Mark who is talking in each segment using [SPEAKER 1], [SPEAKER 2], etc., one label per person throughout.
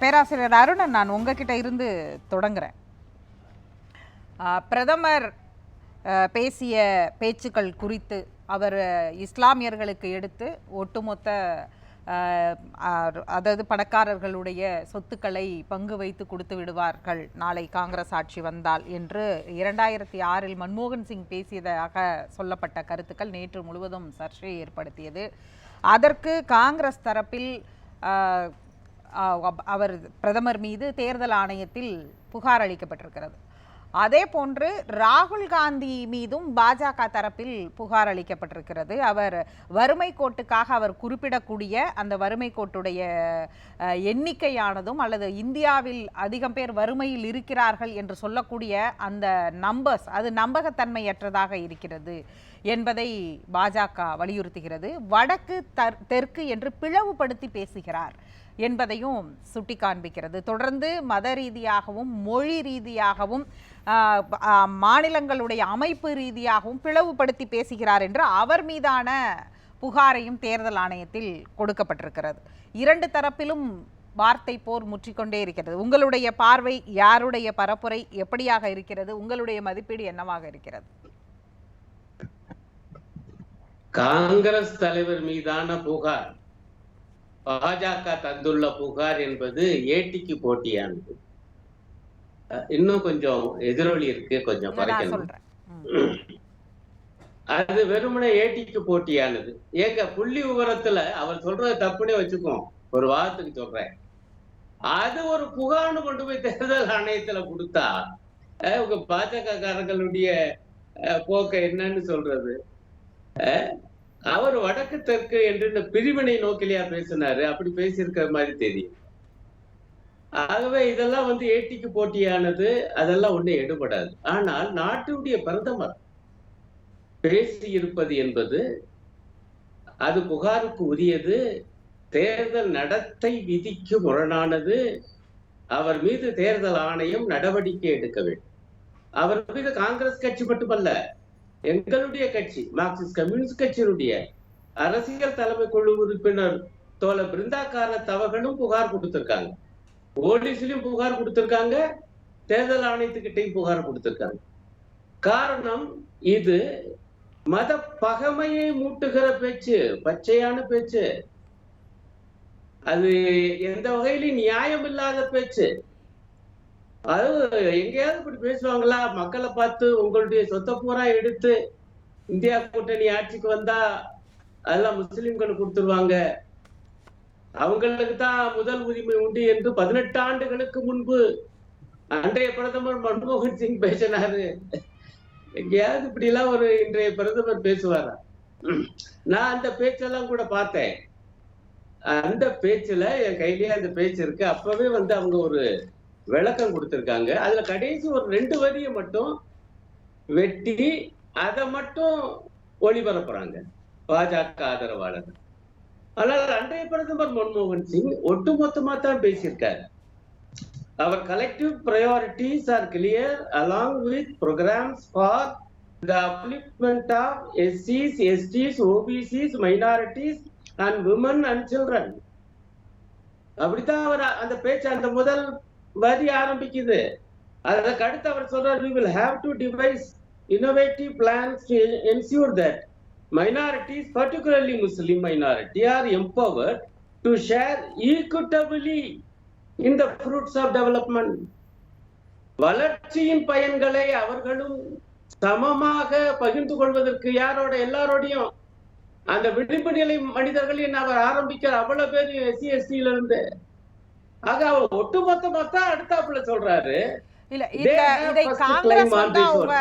[SPEAKER 1] பேராசிரியர் அருணன் நான் உங்ககிட்ட இருந்து தொடங்குறேன். பிரதமர் பேசிய பேச்சுக்கள் குறித்து அவர் இஸ்லாமியர்களுக்கு எடுத்து ஒட்டுமொத்த அதாவது பணக்காரர்களுடைய சொத்துக்களை பங்கு வைத்து கொடுத்து விடுவார்கள். நாளை காங்கிரஸ் ஆட்சி வந்தால் என்று இரண்டாயிரத்தி ஆறில் மன்மோகன் சிங் பேசியதாக சொல்லப்பட்ட கருத்துக்கள் நேற்று முழுவதும் சர்ச்சையை ஏற்படுத்தியது. அதற்கு காங்கிரஸ் தரப்பில் அவர் பிரதமர் மீது தேர்தல் ஆணையத்தில் புகார் அளிக்கப்பட்டிருக்கிறது. அதே போன்று ராகுல் காந்தி மீதும் பாஜக தரப்பில் புகார் அளிக்கப்பட்டிருக்கிறது. அவர் வறுமை கோட்டுக்காக அவர் குறிப்பிடக்கூடிய அந்த வறுமை கோட்டுடைய எண்ணிக்கையானதும் அல்லது இந்தியாவில் அதிகம் பேர் வறுமையில் இருக்கிறார்கள் என்று சொல்லக்கூடிய அந்த நம்பர்ஸ் அது நம்பகத்தன்மையற்றதாக இருக்கிறது என்பதை பாஜக வலியுறுத்துகிறது. வடக்கு தெற்கு என்று பிளவுபடுத்தி பேசுகிறார். என்பதையும் சுட்டி காண்பிக்கிறது தொடர்ந்து மத ரீதியாகவும் மொழி ரீதியாகவும் ஆஹ், மாநிலங்களுடைய அமைப்பு ரீதியாகவும் பிளவுபடுத்தி பேசுகிறார் என்று அவர் மீதான புகாரையும் தேர்தல் ஆணையத்தில் கொடுக்கப்பட்டிருக்கிறது. இரண்டு தரப்பிலும் வார்த்தை போர் முற்றிக்கொண்டே இருக்கிறது. உங்களுடைய பார்வை யாருடைய பரப்புரை எப்படியாக இருக்கிறது? உங்களுடைய மதிப்பீடு என்னவாக இருக்கிறது?
[SPEAKER 2] காங்கிரஸ் தலைவர் மீதான புகார் பாஜக தந்துள்ள புகார் என்பது ஏட்டிக்கு போட்டியானது. இன்னும் கொஞ்சம் எதிரொலி இருக்கு கொஞ்சம் குறைக்கணும். அது வெறுமனே ஏட்டிக்கு போட்டியானது. ஏங்க புள்ளி விவரத்துல அவர் சொல்றது தப்புனே வச்சுக்கோம் ஒரு வாதத்துக்கு சொல்றேன். அது ஒரு புகார்னு கொண்டு போய் தேர்தல் ஆணையத்துல கொடுத்தா உங்க பாஜக காரங்களுடைய போக்க என்னன்னு சொல்றது? அவர் வடக்கு தெற்கு என்று இந்த பிரிவினை நோக்கிலையா பேசினாரு அப்படி பேசியிருக்கிற மாதிரி தெரியும். ஆகவே இதெல்லாம் வந்து ஏட்டிக்கு போட்டியானது அதெல்லாம் ஒண்ணு எடுபடாது. ஆனால் நாட்டினுடைய பிரதமர் பேசி இருப்பது என்பது அது புகாருக்கு உரியது தேர்தல் நடத்தை விதிக்கு முரணானது அவர் மீது தேர்தல் ஆணையம் நடவடிக்கை எடுக்க வேண்டும். அவர் மீது காங்கிரஸ் கட்சி மட்டுமல்ல எங்களுடைய கட்சி மார்க்சிஸ்ட் கம்யூனிஸ்ட் கட்சியினுடைய அரசியல் தலைமை குழு உறுப்பினர் தோழ பிருந்தாக்கார தவகனும் புகார் கொடுத்திருக்காங்க. போலீஸ்லயும் புகார் கொடுத்திருக்காங்க. தேர்தல் ஆணையத்துக்கிட்டையும் புகார் கொடுத்திருக்காங்க. காரணம் இது மத பகமையை மூட்டுகிற பேச்சு பச்சையான பேச்சு. அது எந்த வகையிலும் நியாயம் இல்லாத பேச்சு. அது எங்கேயாவது இப்படி பேசுவாங்களா? மக்களை பார்த்து உங்களுடைய சொத்தை பூரா எடுத்து இந்தியா கூட்டணி ஆட்சிக்கு வந்தா அதெல்லாம் முஸ்லிம்களுக்கு கொடுத்துருவாங்க. அவங்களுக்கு தான் முதல் உரிமை உண்டு என்று பதினெட்டு ஆண்டுகளுக்கு முன்பு அன்றைய பிரதமர் மன்மோகன் சிங் பேசினாரு. எங்கேயாவது இப்படி எல்லாம் ஒரு இன்றைய பிரதமர் பேசுவாரா? நான் அந்த பேச்செல்லாம் கூட பார்த்தேன். அந்த பேச்சுல என் கையிலேயே அந்த பேச்சு இருக்கு. அப்பவே வந்து அவங்க ஒரு விளக்கம் கொடுத்திருக்காங்க. அதுல கடைசி ஒரு ரெண்டு வரியை மட்டும் வெட்டி அதை மட்டும் ஒளிபரப்புறாங்க. பாஜக ஆதரவாளர். ஆனால் அன்றைய பிரதமர் மன்மோகன் சிங் ஒட்டுமொத்தமா தான் பேசியிருக்காரு. அவர் collective priorities are clear along with programmes for the upliftment of SCs, STs, OBCs, minorities and women and children. அப்படித்தான் அவர் அந்த பேச்சு அந்த முதல் வரி ஆரம்பிக்குது அதற்கு அடுத்து அவர் சொல்றார் we will have to devise innovative plans to ensure that minorities, particularly Muslim minority, are empowered to share equitably in the fruits of development. வளர்ச்சியின் பயன்களை அவர்களும் சமமாக பகிர்ந்து கொள்வதற்கு யாரோட எல்லாரோடையும் அந்த விளிம்பு நிலை மனிதர்களின் அவர் ஆரம்பிக்கிற அவ்வளவு பேர் எஸ்சி எஸ்டியில இருந்து ஆக அவர் ஒட்டுமொத்தமா தான் அடுத்தாப்புல சொல்றாரு.
[SPEAKER 1] இல்ல
[SPEAKER 2] have
[SPEAKER 1] இதை காங்கிரஸ் வந்து அவங்க.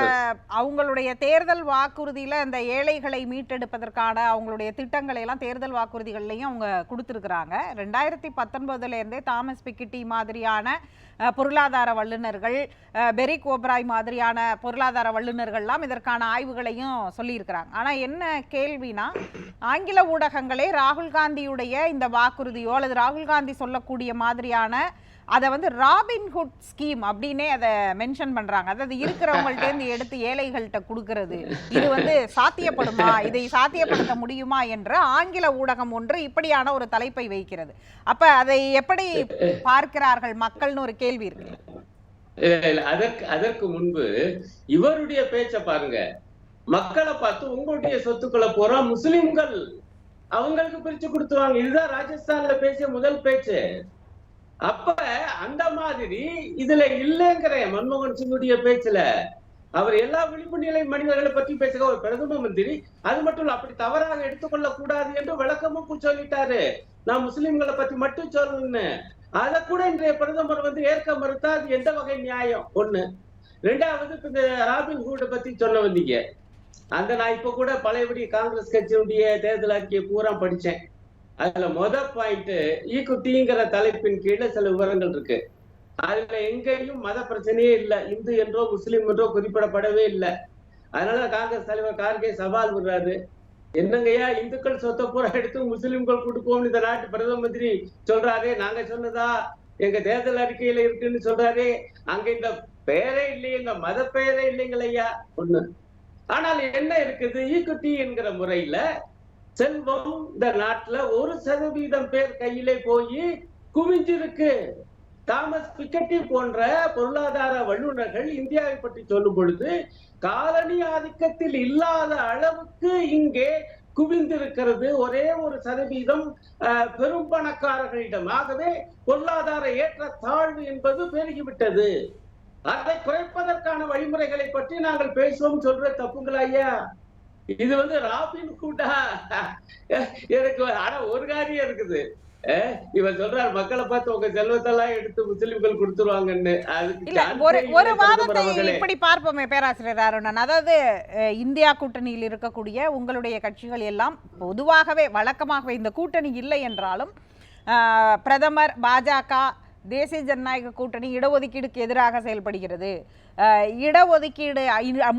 [SPEAKER 1] அவங்களுடைய தேர்தல் வாக்குறுதியில இந்த ஏழைகளை மீட்டெடுப்பதற்கான அவங்களுடைய திட்டங்களை எல்லாம் தேர்தல் வாக்குறுதிகள்லையும் அவங்க கொடுத்துருக்குறாங்க ரெண்டாயிரத்தி பத்தொன்பதுல இருந்தே தாமஸ் பிக்கிட்டி மாதிரியான பொருளாதார வல்லுநர்கள் பெரிக் ஓப்ராய் மாதிரியான பொருளாதார வல்லுநர்கள்லாம் இதற்கான ஆய்வுகளையும் சொல்லியிருக்கிறாங்க ஆனா என்ன கேள்வினா ஆங்கில ஊடகங்களே ராகுல் காந்தியுடைய இந்த வாக்குறுதியோ அல்லது ராகுல் காந்தி சொல்லக்கூடிய மாதிரியான அதை வந்து ராபின்ஹுட் ஸ்கீம் அப்படின்னே அதை மென்ஷன் பண்றாங்க. அதாவது இருக்கிறவங்கள்ட்ட இருந்து எடுத்து ஏழைகள்கிட்ட கொடுக்கறது. இது வந்து சாத்தியப்படுமா? இதை சாத்தியப்படுத்த முடியுமா என்று ஆங்கில ஊடகம் ஒன்று இப்படியான ஒரு தலைப்பை வைக்கிறது. அப்ப அதை எப்படி பார்க்கிறார்கள் மக்கள்னு ஒரு கேள்வி இருக்கு.
[SPEAKER 2] அதற்கு அதற்கு முன்பு இவருடைய பேச்ச பாருங்க. மக்களை பார்த்து உங்களுடைய சொத்துக்களை போற முஸ்லிம்கள். அவங்களுக்கு பிரிச்சு கொடுத்துருவாங்க. இதுதான் ராஜஸ்தான்ல பேசிய முதல் பேச்சு. அப்ப அந்த மாதிரி இதுல இல்லைங்கிற மன்மோகன் சிங்குடைய பேச்சுல அவர் எல்லா விளிம்பு நிலை மனிதர்களை பற்றி பேசுக ஒரு பிரதம மந்திரி அது மட்டும் இல்ல அப்படி தவறாக எடுத்துக்கொள்ள கூடாது என்று விளக்கமும் சொல்லிட்டாரு. நான் முஸ்லிம்களை பத்தி மட்டும் சொல்லணும்னு. அதை கூட இன்றைய பிரதமர் வந்து ஏற்க மறுத்தா அது எந்த வகை நியாயம்? ஒண்ணு. ரெண்டாவது இப்ப இந்த ராபின் ஹூட பத்தி சொல்ல வந்தீங்க. அந்த நான் இப்ப கூட பழையபடி காங்கிரஸ் கட்சியினுடைய தேர்தல் அறிக்கையை பூரா படிச்சேன். அதுல முத பாயிண்ட் ஈக்குட்டிங்கிற e தலைப்பின் கீழே சில விவரங்கள் இருக்கு. அதுல எங்கேயும் மத பிரச்சனையே இல்ல. இந்து என்றோ முஸ்லிம் என்றோ குறிப்பிடப்படவே இல்லை. அதனால காங்கிரஸ் தலைவர் கார்கே சவால் விடுறாரு. என்னங்கய்யா இந்துக்கள் சொத்தை பூரா எடுத்து முஸ்லிம்கள் கொடுப்போம்னு இந்த நாட்டு பிரதம மந்திரி சொல்றாரு நாங்க சொன்னதா? எங்க தேர்தல் அறிக்கையில இருக்குன்னு சொல்றாரு. அங்க இந்த பெயரே இல்லையே இந்த மத பெயரே இல்லைங்களையா ஒண்ணு. ஆனால் என்ன இருக்குது? E ஈக்குட்டி என்கிற முறையில செல்வம் இந்த நாட்டுல ஒரு சதவீதம் பேர் கையிலே போய் குவிஞ்சிருக்கு. தாமஸ் பிக்கட்டி போன்ற பொருளாதார வல்லுநர்கள் இந்தியாவை பற்றி சொல்லும் பொழுது காலனி ஆதிக்கத்தில் இல்லாத அளவுக்கு இங்கே குவிந்திருக்கிறது ஒரே ஒரு சதவீதம் அஹ், பெரும் பணக்காரர்களிடம் ஆகவே பொருளாதார ஏற்ற தாழ்வு என்பது பெருகிவிட்டது. அதை குறைப்பதற்கான வழிமுறைகளை பற்றி நாங்கள் பேசுவோம். சொல்ற தப்புங்களா ஐயா? இது வந்து ராபின் கூட்டா எனக்கு ஆனா ஒரு காரியம் இருக்குது. இவர் சொல்றார் மக்களை பார்த்து உங்க செல்வத்தெல்லாம் எடுத்து முஸ்லிம்கள் கொடுத்துருவாங்கன்னு.
[SPEAKER 1] ஒரு வாதத்தை. இப்படி பார்ப்போமே பேராசிரியர் அருணன் அதாவது இந்தியா கூட்டணியில் இருக்கக்கூடிய உங்களுடைய கட்சிகள் எல்லாம் பொதுவாகவே வழக்கமாகவே இந்த கூட்டணி இல்லை என்றாலும் பிரதமர் பாஜக தேசிய ஜனநாயக கூட்டணி இடஒதுக்கீடுக்கு எதிராக செயல்படுகிறது. இடஒதுக்கீடு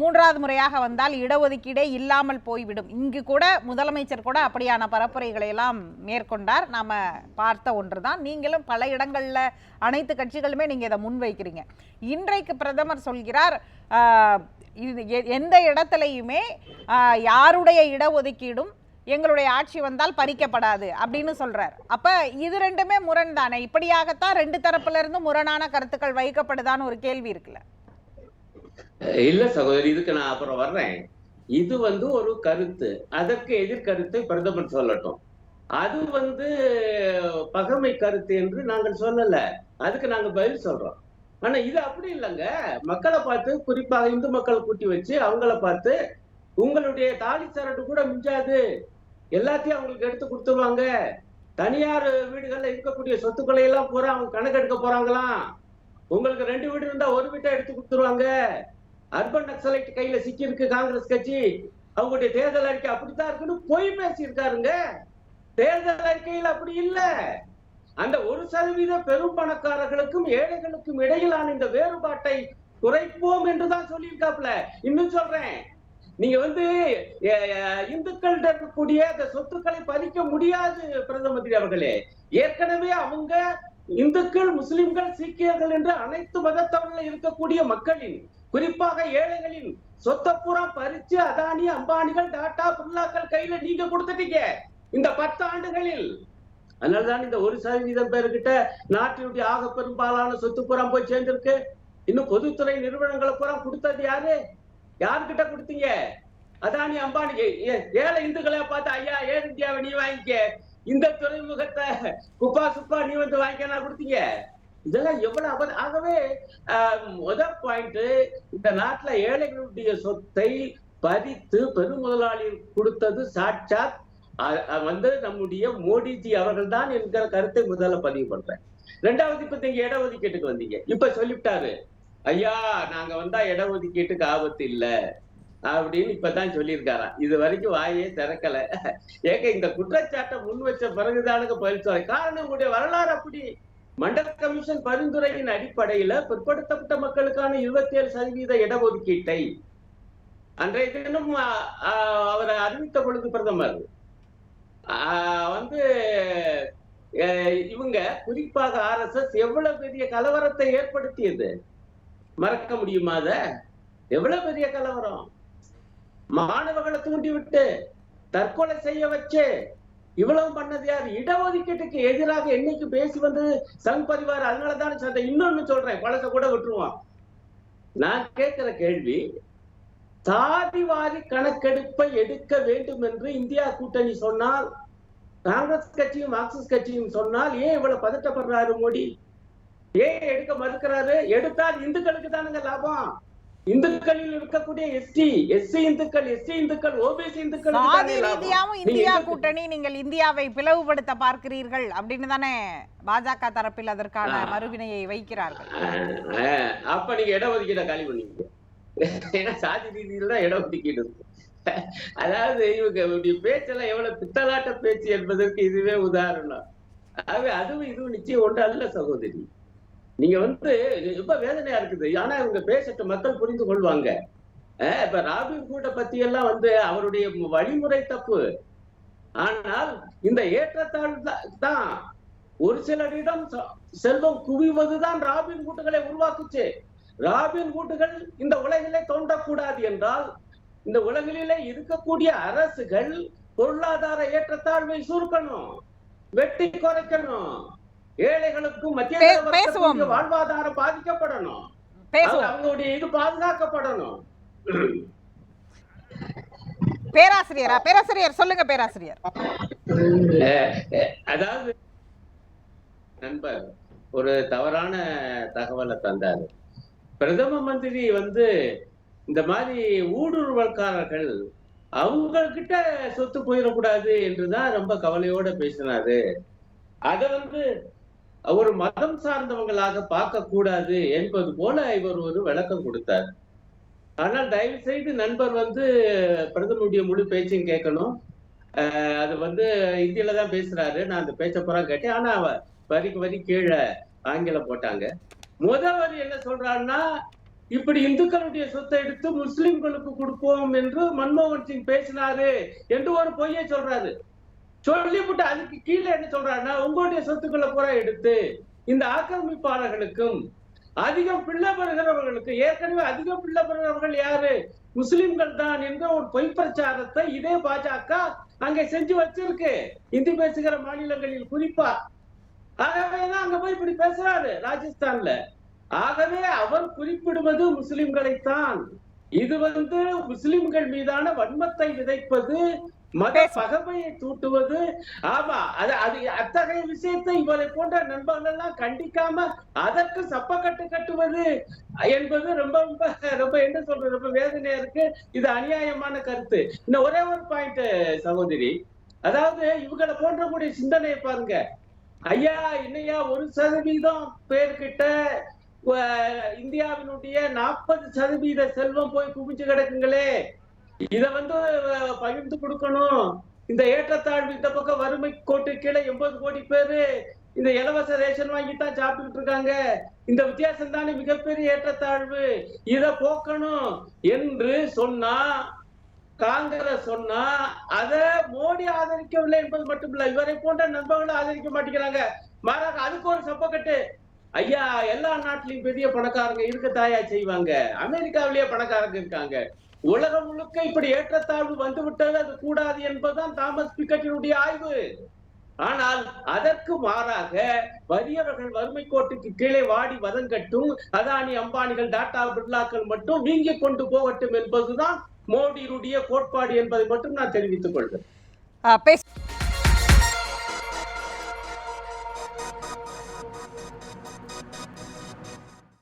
[SPEAKER 1] மூன்றாவது முறையாக வந்தால் இடஒதுக்கீடே இல்லாமல் போய்விடும். இங்கு கூட முதலமைச்சர் கூட அப்படியான பரப்புரைகளை எல்லாம் மேற்கொண்டார். நாம பார்த்த ஒன்று தான் நீங்களும் பல இடங்களில் அனைத்து கட்சிகளுமே நீங்கள் இதை முன்வைக்கிறீங்க. இன்றைக்கு பிரதமர் சொல்கிறார் இது எந்த இடத்துலையுமே யாருடைய இடஒதுக்கீடும் எங்களுடைய ஆட்சி வந்தால் பறிக்கப்படாது அப்படின்னு சொல்றார். அப்ப இது ரெண்டுமே முரண் தானே? இப்படியாகத்தான் ரெண்டு தரப்புல இருந்து முரணான கருத்துக்கள் வைக்கப்படுதான்னு ஒரு கேள்வி இருக்குல்ல.
[SPEAKER 2] இல்ல சகோதரி இதுக்கு நான் அப்புறம் வர்றேன். இது வந்து ஒரு கருத்து. அதற்கு எதிர்கருத்தை பிரதமர் சொல்லட்டும். அது வந்து பகமை கருத்து என்று நாங்கள் சொல்லல. அதுக்கு நாங்க பதில் சொல்றோம். ஆனா இது அப்படி இல்லைங்க. மக்களை பார்த்து குறிப்பாக இந்து மக்களை கூட்டி வச்சு அவங்கள பார்த்து உங்களுடைய தாலி சரட்டு கூட மிஞ்சாது. எல்லாத்தையும் அவங்களுக்கு எடுத்து கொடுத்துருவாங்க. தனியார் வீடுகள்ல இருக்கக்கூடிய சொத்துக்களை எல்லாம் பூரா அவங்க கணக்கெடுக்க போறாங்களாம் உங்களுக்கு ரெண்டு வீடு இருந்தா ஒரு வீட்டை எடுத்து கொடுத்துருவாங்க. அர்பன் நக்சலைட் கையில சிக்கி இருக்கு காங்கிரஸ் கட்சி. அவங்களுடைய தேர்தல் அறிக்கை அப்படித்தான் இருக்குன்னு பொய் பேசியிருக்காருங்க. தேர்தல் அறிக்கையில் அப்படி இல்ல. அந்த ஒரு சதவீத பெரும் பணக்காரர்களுக்கும் ஏழைகளுக்கும் இடையிலான இந்த வேறுபாட்டை குறைப்போம் என்றுதான் சொல்லியிருக்காப்ல இன்னும் சொல்றேன். நீங்க வந்து இந்துக்கள் இந்துக்கள்கிட்ட இருக்கக்கூடிய அந்த சொத்துக்களை பறிக்க முடியாது பிரதம மந்திரி அவர்களே. ஏற்கனவே அவங்க இந்துக்கள் முஸ்லிம்கள் சீக்கியர்கள் என்று அனைத்து மதத்தவர்கள் இருக்கக்கூடிய மக்களின் குறிப்பாக ஏழைகளின் சொத்தப்புறம் பறிச்சு அதானி அம்பானிகள் டாடா புல்லாக்கள் கையில நீங்க கொடுத்துட்டீங்க. இந்த பத்து ஆண்டுகளில் அதனாலதான் இந்த ஒரு சதவீதம் பேர்கிட்ட நாட்டினுடைய ஆக பெரும்பாலான சொத்து போய் சேர்ந்திருக்கு. இன்னும் பொதுத்துறை நிறுவனங்களை புறம் கொடுத்தது யாரு? யாருக்கிட்ட கொடுத்தீங்க? அதானி அம்பானி ஏ- ஏழை இந்துக்களை பார்த்து ஐயா ஏர் இந்தியாவை நீ வாங்கிக்க. இந்த துறைமுகத்தை குப்பா சுப்பா நீ வந்து வாங்கிக்க நான் கொடுத்தீங்க? இதெல்லாம் எவ்வளவு அபத ஆகவே ஆஹ், முத பாயிண்ட் இந்த நாட்டுல ஏழைகளுடைய சொத்தை பறித்து பெருமுதலாளி கொடுத்தது சாட்சாத் வந்து நம்முடைய மோடிஜி அவர்கள் தான் என்கிற கருத்தை முதல்ல பதிவு பண்றேன். ரெண்டாவது இப்ப நீங்க இடஒதுக்கீட்டுக்கு வந்தீங்க. இப்ப சொல்லிவிட்டாரு. ஐயா நாங்க வந்தா இடஒதுக்கீட்டுக்கு ஆபத்து இல்லை. அப்படின்னு இப்பதான் சொல்லியிருக்காராம் இது வரைக்கும் வாயே திறக்கல. ஏங்க இந்த குற்றச்சாட்டை முன் வச்ச பிறகுதானுங்க பதில் சொல்ல காரணம் உங்களுடைய வரலாறு அப்படி. மண்டல் கமிஷன் பரிந்துரையின் அடிப்படையில பிற்படுத்தப்பட்ட மக்களுக்கான இருபத்தி ஏழு சதவீத இடஒதுக்கீட்டை அன்றைய தினம் அ- அவர் அறிவித்த பொழுது பிரதமர் வந்து அஹ், இவங்க குறிப்பாக ஆர்எஸ்எஸ் எவ்வளவு பெரிய கலவரத்தை ஏற்படுத்தியது? மறக்க முடியுமா அத எவ்வளவு பெரிய கலவரம்? மாணவர்களை தூண்டி விட்டு தற்கொலை செய்ய வச்சு இவ்வளவு பண்ணது யார்? இடஒதுக்கீட்டுக்கு எதிராக என்னைக்கு பேசி வந்தது சங் பரிவார்? அதனாலதான் சொன்னேன் இன்னொன்னு சொல்றேன். பழச கூட விட்டுருவான் நான் கேட்கிற கேள்வி சாதிவாரி கணக்கெடுப்பை எடுக்க வேண்டும் என்று இந்தியா கூட்டணி சொன்னால் காங்கிரஸ் கட்சியும் மார்க்சிஸ்ட் கட்சியும் சொன்னால் ஏன் இவ்வளவு பதட்டப்படுறாரு மோடி? ஏன் எடுக்க மறுக்கிறாரு? எடுத்தால் இந்துக்களுக்கு தானுங்க லாபம். இந்துக்களில் இருக்கக்கூடிய எஸ்டி எஸ்சி இந்துக்கள் எஸ்சி இந்துக்கள் ஓபிசி இந்துக்கள்
[SPEAKER 1] சாதி ரீதியாவும் இந்தியா கூட்டணி நீங்கள் இந்தியாவை பிளவுபடுத்த பார்க்கிறீர்கள் அப்படின்னு தானே பாஜக தரப்பில் அதற்கான மறுவினையை வைக்கிறார்கள்.
[SPEAKER 2] அப்ப நீங்க இடஒதுக்கீட காலி பண்ணீங்க ஏன்னா சாதி ரீதியில தான் இடஒதுக்கீடு. இருக்கு. அதாவது இவங்க பேச்செல்லாம் எவ்வளவு பித்தலாட்ட பேச்சு என்பதற்கு இதுவே உதாரணம். ஆகவே அதுவும் இதுவும் நிச்சயம் ஒன்று அல்ல சகோதரி. நீங்க வந்து ரொம்ப வேதனையா இருக்குது. ஆனா இவங்க பேசிட்டு மக்கள் புரிந்து கொள்வாங்க. இப்ப ராபின் கூட பத்தி எல்லாம் வந்து அவருடைய வழிமுறை தப்பு. ஆனால் இந்த ஏற்றத்தாழ் தான் தான் ஒரு சிலரிடம் செல்வம் குவிவதுதான் ராபின் கூட்டுகளை உருவாக்குச்சு. ராபின் கூட்டுகள் இந்த உலகிலே தோன்றக்கூடாது என்றால் இந்த உலகிலே இருக்கக்கூடிய அரசுகள் பொருளாதார ஏற்றத்தாழ்வை சுருக்கணும் வெட்டி குறைக்கணும். ஏழைகளுக்கும் மத்திய. வாழ்வாதாரம் பாதிக்கப்படணும். அவங்களுடைய இது பாதுகாக்கப்படணும்.
[SPEAKER 1] பேராசிரியரா? பேராசிரியர் சொல்லுங்க பேராசிரியர்.
[SPEAKER 2] அதாவது நண்பர் ஒரு தவறான தகவலை தந்தாரு. பிரதம மந்திரி வந்து இந்த மாதிரி ஊடுருவல்காரர்கள் அவங்கக்கிட்ட சொத்து போயிடக்கூடாது என்றுதான் ரொம்ப கவலையோட பேசினாரு. அத வந்து ஒரு மதம் சார்ந்தவங்களாக பார்க்க கூடாது என்பது போல இவர் ஒரு விளக்கம் கொடுத்தார். ஆனால் தயவு செய்து நண்பர் வந்து பிரதமருடைய முழு பேச்சையும் கேட்கணும். அஹ் அது வந்து இந்தியில தான் பேசுறாரு. நான் அந்த பேச்ச பூரா கேட்டேன். ஆனா அவ வரிக்கு வரி கீழே ஆங்கிலம் போட்டாங்க. முத வரி என்ன சொல்றாருன்னா இப்படி இந்துக்களுடைய சொத்தை எடுத்து முஸ்லிம்களுக்கு கொடுப்போம் என்று மன்மோகன் சிங் பேசினாரு என்று ஒரு பொய்யை சொல்றாரு. சொல்லிவிட்டு அதுக்கு கீழே என்ன சொல்றாருன்னா உங்களுடைய சொத்துக்களை பூரா எடுத்து இந்த ஆக்கிரமிப்பாளர்களுக்கும் அதிகம் பிள்ளை பெறுகிறவர்களுக்கு ஏற்கனவே அதிகம் பிள்ளை பெறுகிறவர்கள் யாரு? முஸ்லிம்கள் தான் என்ற ஒரு பொய் பிரச்சாரத்தை இதே பாஜக அங்கே செஞ்சு வச்சிருக்கு. இந்தி பேசுகிற மாநிலங்களில் குறிப்பா. ஆகவேதான் அங்க போய் இப்படி பேசுறாரு ராஜஸ்தான்ல. ஆகவே அவர் குறிப்பிடுவது முஸ்லிம்களைத்தான். இது வந்து முஸ்லிம்கள் மீதான வன்மத்தை விதைப்பது மத பகமையை தூட்டுவது. ஆமா அது அது அத்தகைய விஷயத்தை இவரை போன்ற நண்பர்கள் எல்லாம் கண்டிக்காம அதற்கு சப்பக்கட்டு கட்டுவது என்பது ரொம்ப ரொம்ப ரொம்ப என்ன சொல்றது ரொம்ப வேதனையா இருக்கு. இது அநியாயமான கருத்து. இன்னும் ஒரே ஒரு பாயிண்ட் சகோதரி. அதாவது இவங்களை போன்ற கூடிய சிந்தனையை பாருங்க. ஐயா இன்னையா ஒரு சதவீதம் பேர்கிட்ட இந்தியாவினுடைய நாற்பது சதவீத செல்வம் போய் குவிஞ்சு கிடக்குங்களே. இத வந்து பகிர்ந்து கொடுக்கணும். இந்த ஏற்றத்தாழ்வு இந்த பக்கம் வறுமை கோட்டு கீழே எண்பது கோடி பேரு இந்த இலவச ரேஷன் வாங்கி தான் சாப்பிட்டுட்டு இருக்காங்க. இந்த வித்தியாசம் தானே மிகப்பெரிய ஏற்றத்தாழ்வு. இத போக்கணும் என்று சொன்னா காங்கிரஸ் சொன்னா அத மோடி ஆதரிக்கவில்லை என்பது மட்டுமில்ல. இவரை போன்ற நண்பர்களும் ஆதரிக்க மாட்டேங்கிறாங்க. மாறாக அதுக்கு ஒரு சப்பக்கட்டு ஐயா எல்லா நாட்டிலையும் பெரிய பணக்காரங்க இருக்க தாயா செய்வாங்க. அமெரிக்காவிலேயே பணக்காரங்க இருக்காங்க. உலகம் முழுக்க இப்படி ஏற்றத்தாழ்வு வந்துவிட்டது அது கூடாது என்பதுதான் தாமஸ் பிக்கட்டினுடைய ஆய்வு. ஆனால் அதற்கு மாறாக வறியவர்கள் வறுமை கோட்டுக்கு கீழே வாடி வதங்கட்டும் அதானி அம்பானிகள் டாடா பிர்லாக்கள் மட்டும் நீங்கி கொண்டு போகட்டும் என்பதுதான் மோடியினுடைய கோட்பாடு என்பதை மட்டும் நான் தெரிவித்துக் கொள்கிறேன்.